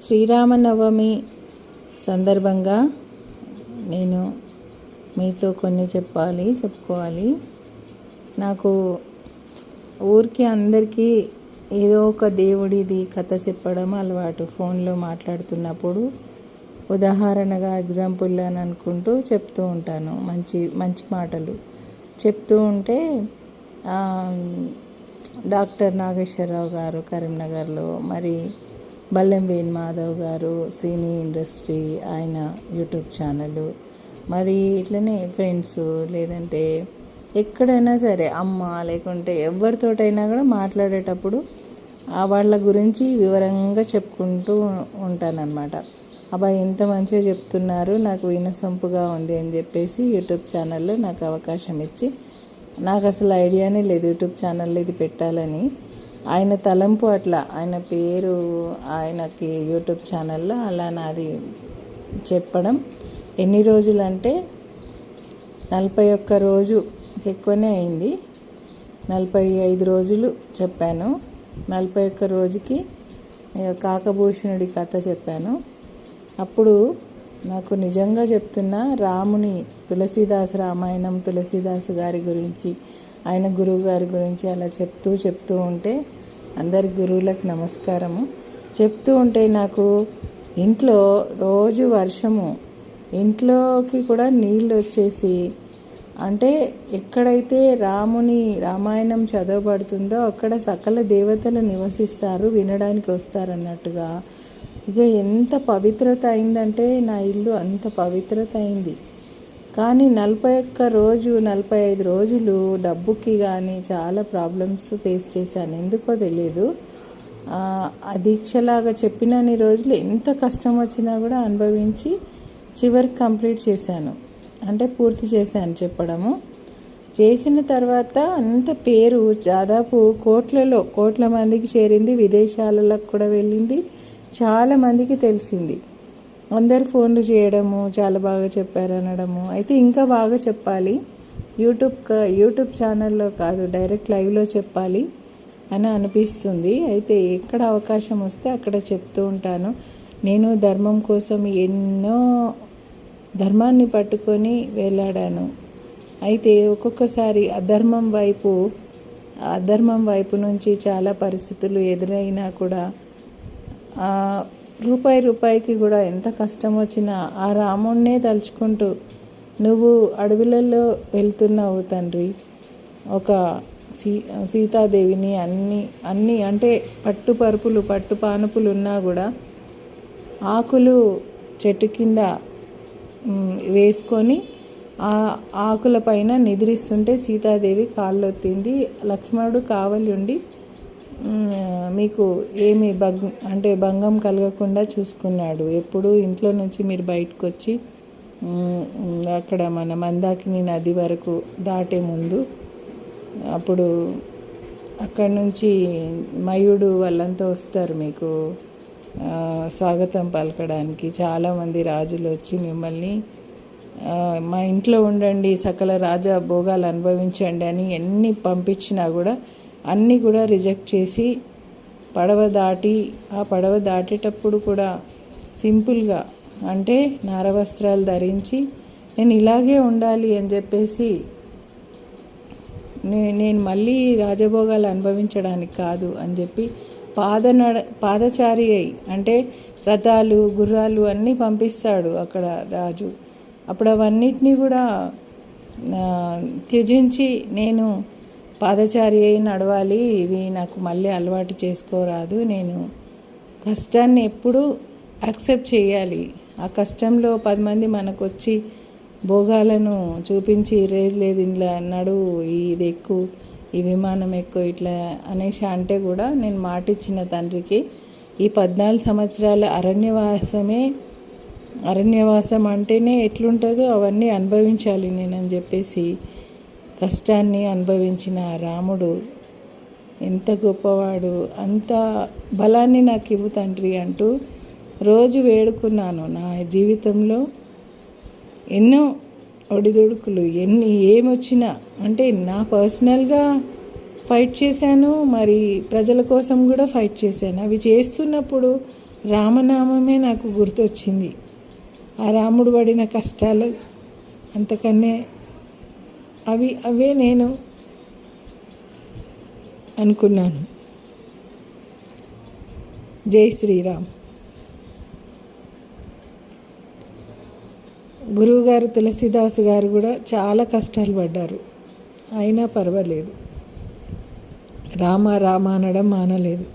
శ్రీరామనవమి సందర్భంగా నేను మీతో కొన్ని చెప్పాలి చెప్పుకోవాలి. నాకు ఊరికి అందరికీ ఏదో ఒక దేవుడిది కథ చెప్పడం అలవాటు. ఫోన్లో మాట్లాడుతున్నప్పుడు ఉదాహరణగా ఎగ్జాంపుల్ అని అనుకుంటూ చెప్తూ ఉంటాను. మంచి మంచి మాటలు చెప్తూ ఉంటే డాక్టర్ నాగేశ్వరరావు గారు కరీంనగర్లో మరి బల్లెం వేణు మాధవ్ గారు సినీ ఇండస్ట్రీ ఆయన యూట్యూబ్ ఛానల్. మరి ఇట్లనే ఫ్రెండ్స్ లేదంటే ఎక్కడైనా సరే అమ్మ లేకుంటే ఎవరితోటైనా కూడా మాట్లాడేటప్పుడు ఆ వాళ్ళ గురించి వివరంగా చెప్పుకుంటూ ఉంటానన్నమాట. అబ్బాయి ఎంత మంచిగా చెప్తున్నారు నాకు వినసొంపుగా ఉంది అని చెప్పేసి యూట్యూబ్ ఛానల్లో నాకు అవకాశం ఇచ్చి నాకు అసలు ఐడియానే లేదు యూట్యూబ్ ఛానల్లో ఇది పెట్టాలని. ఆయన తలంపు అట్లా ఆయన పేరు ఆయనకి యూట్యూబ్ ఛానల్లో అలా నాది చెప్పడం. ఎన్ని రోజులు అంటే నలభై ఒక్క రోజు ఎక్కువనే అయింది. నలభై ఐదు రోజులు చెప్పాను. నలభై ఒక్క రోజుకి కాకభూషణుడి కథ చెప్పాను. అప్పుడు నాకు నిజంగా చెప్తున్నా రాముని తులసీదాస్ రామాయణం తులసీదాస్ గారి గురించి ఆయన గురువు గారి గురించి అలా చెప్తూ చెప్తూ ఉంటే అందరి గురువులకు నమస్కారము. చెప్తూ ఉంటే నాకు ఇంట్లో రోజు వర్షము ఇంట్లోకి కూడా నీళ్ళు వచ్చేసి అంటే ఎక్కడైతే రాముని రామాయణం చదవబడుతుందో అక్కడ సకల దేవతలు నివసిస్తారు వినడానికి వస్తారు అన్నట్టుగా ఇక ఎంత పవిత్రత అయిందంటే నా ఇల్లు అంత పవిత్రత అయింది. కానీ నలభై ఒక్క రోజు నలభై ఐదు రోజులు డబ్బుకి కానీ చాలా ప్రాబ్లమ్స్ ఫేస్ చేశాను. ఎందుకో తెలియదు ఆ దీక్షలాగా చెప్పినన్ని రోజులు ఎంత కష్టం వచ్చినా కూడా అనుభవించి చివరికి కంప్లీట్ చేశాను. అంటే పూర్తి చేశాను చెప్పడము. చేసిన తర్వాత అంత పేరు దాదాపు కోట్లలో కోట్ల మందికి చేరింది విదేశాలకు కూడా వెళ్ళింది చాలామందికి తెలిసింది. అందరు ఫోన్లు చేయడము చాలా బాగా చెప్పారు అనడము. అయితే ఇంకా బాగా చెప్పాలి. యూట్యూబ్ యూట్యూబ్ ఛానల్లో కాదు డైరెక్ట్ లైవ్లో చెప్పాలి అని అనిపిస్తుంది. అయితే ఎక్కడ అవకాశం వస్తే అక్కడ చెప్తూ ఉంటాను. నేను ధర్మం కోసం ఎన్నో ధర్మాన్ని పట్టుకొని వెళ్ళాడాను. అయితే ఒక్కొక్కసారి అధర్మం వైపు అధర్మం వైపు నుంచి చాలా పరిస్థితులు ఎదురైనా కూడా రూపాయి రూపాయికి కూడా ఎంత కష్టం వచ్చినా ఆ రాముణ్ణే తలుచుకుంటూ నువ్వు అడవులలో వెళ్తున్నావు తండ్రి. ఒక సీ సీతాదేవిని అన్ని అన్ని అంటే పట్టు పరుపులు పట్టు పానుపులు ఉన్నా కూడా ఆకులు చెట్టు కింద వేసుకొని ఆ ఆకుల పైన నిద్రిస్తుంటే సీతాదేవి కాళ్ళొత్తింది. లక్ష్మణుడు కావలి ఉండి మీకు ఏమి భగ్ అంటే భంగం కలగకుండా చూసుకున్నాడు. ఎప్పుడు ఇంట్లో నుంచి మీరు బయటకు వచ్చి అక్కడ మన మందాకిని నది వరకు దాటే ముందు అప్పుడు అక్కడి నుంచి మయుడు వాళ్ళంతా వస్తారు మీకు. స్వాగతం పలకడానికి. చాలామంది రాజులు వచ్చి మిమ్మల్ని మా ఇంట్లో ఉండండి సకల రాజా భోగాలు అనుభవించండి అని ఎన్ని పంపించినా కూడా అన్నీ కూడా రిజెక్ట్ చేసి పడవ దాటి ఆ పడవ దాటేటప్పుడు కూడా సింపుల్గా అంటే నారవస్త్రాలు ధరించి నేను ఇలాగే ఉండాలి అని చెప్పేసి నే నేను మళ్ళీ రాజభోగాలు అనుభవించడానికి కాదు అని చెప్పి పాద నడ పాదచారి అయి అంటే రథాలు గుర్రాలు అన్నీ పంపిస్తాడు అక్కడ రాజు. అప్పుడు అవన్నిటినీ కూడా త్యజించి నేను పాదచారి అయి నడవాలి. ఇవి నాకు మళ్ళీ అలవాటు చేసుకోరాదు. నేను కష్టాన్ని ఎప్పుడూ యాక్సెప్ట్ చేయాలి. ఆ కష్టంలో పది మంది మనకు వచ్చి భోగాలను చూపించి లేదు లేదు ఇలా నడువు ఇది ఎక్కువ ఈ విమానం ఎక్కువ ఇట్లా అనేసి అంటే కూడా నేను మాట ఇచ్చిన తండ్రికి ఈ పద్నాలుగు సంవత్సరాల అరణ్యవాసమే అరణ్యవాసం అంటేనే ఎట్లుంటుందో అవన్నీ అనుభవించాలి నేనని చెప్పేసి కష్టాన్ని అనుభవించిన రాముడు ఎంత గొప్పవాడు అంత బలాన్ని నాకు ఇవ్వు తండ్రి అంటూ రోజు వేడుకున్నాను నా జీవితంలో. ఎన్నో ఒడిదుడుకులు ఎన్ని ఏమొచ్చినా అంటే నా పర్సనల్గా ఫైట్ చేశాను మరి ప్రజల కోసం కూడా ఫైట్ చేశాను. అవి చేస్తున్నప్పుడు రామనామమే నాకు గుర్తొచ్చింది. ఆ రాముడు పడిన కష్టాలు అంతకన్నా అవి అవే నేను అనుకున్నాను. జై శ్రీరామ్. గురువుగారు తులసిదాసు గారు కూడా చాలా కష్టాలు పడ్డారు. అయినా పర్వాలేదు. రామ రామ అనడం మానలేదు.